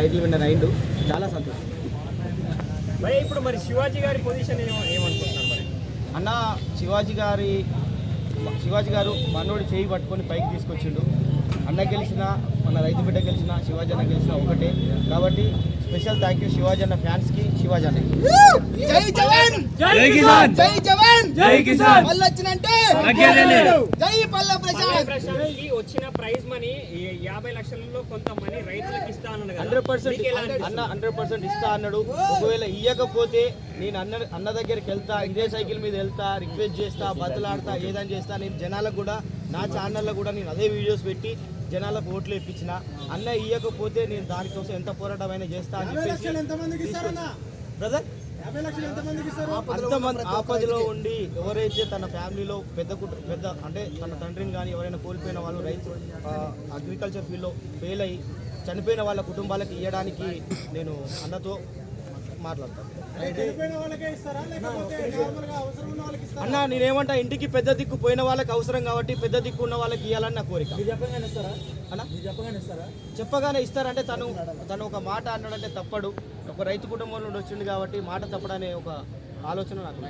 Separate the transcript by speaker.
Speaker 1: Title winner అయిండు చాలా సంతోషం.
Speaker 2: మరి ఇప్పుడు మరి శివాజీ గారి పొజిషన్ ఏమో ఏమనుకుంటున్నారు మరి?
Speaker 1: అన్న శివాజీ గారి శివాజీ గారు మనోడి చేయి పట్టుకొని పైకి తీసుకొచ్చిండు. అన్న గెలిచిన మన రైతు బిడ్డ గెలిచిన శివాజీ అన్న గెలిచిన ఒకటే. కాబట్టి స్పెషల్ థ్యాంక్ యూ శివాజీ అన్న ఫ్యాన్స్కి శివాజీ అన్న
Speaker 3: జై జవాన్!
Speaker 4: జై కిసాన్!
Speaker 3: జై జవాన్!
Speaker 4: జై కిసాన్!
Speaker 3: మళ్ళీ వచ్చినంటే
Speaker 4: తగ్గేదే లేదు.
Speaker 3: జై పల్ల
Speaker 2: పల్లె
Speaker 3: ప్రశాంత్
Speaker 2: ప్రశాంత్కి వచ్చిన ప్రైజ్ మనీ యాభై లక్షలలో కొంత మనీ రైతులకు ఇస్తా అన్నాడు
Speaker 1: హండ్రెడ్ పర్సెంట్? అన్న హండ్రెడ్ పర్సెంట్ ఇస్తా అన్నాడు. ఒకవేళ ఇయ్యకపోతే నేను అన్న అన్న దగ్గరికి వెళ్తా ఇదే సైకిల్ మీద వెళ్తా రిక్వెస్ట్ చేస్తా బతులాడతా ఏదైనా చేస్తా. నేను జనాలకు కూడా నా ఛానల్లో కూడా నేను అదే వీడియోస్ పెట్టి జనాలకు ఓట్లు ఇప్పించిన అన్న ఇయ్యకపోతే నేను దానికోసం ఎంత పోరాటమైనా చేస్తా అని చెప్పేసి బ్రదర్ అంతమంది ఆపదలో ఉండి ఎవరైతే తన ఫ్యామిలీలో పెద్ద కుటుంబ పెద్ద అంటే తన తండ్రిని కానీ ఎవరైనా కోల్పోయిన వాళ్ళు రైతు అగ్రికల్చర్ ఫీల్డ్లో ఫెయిల్ అయ్యి చనిపోయిన వాళ్ళ కుటుంబాలకు ఇవ్వడానికి నేను అన్నతో మాట్లాడతాను అన్న నేనేమంటా ఇంటికి పెద్ద దిక్కు పోయిన వాళ్ళకి అవసరం కాబట్టి పెద్ద దిక్కు ఉన్న వాళ్ళకి ఇవ్వాలని నా కోరిక. చెప్పగానే ఇస్తారంటే తను తను ఒక మాట అన్నాడంటే తప్పడు. ఒక రైతు కుటుంబం నుండి వచ్చింది కాబట్టి మాట తప్పడనే ఒక ఆలోచన నాకు.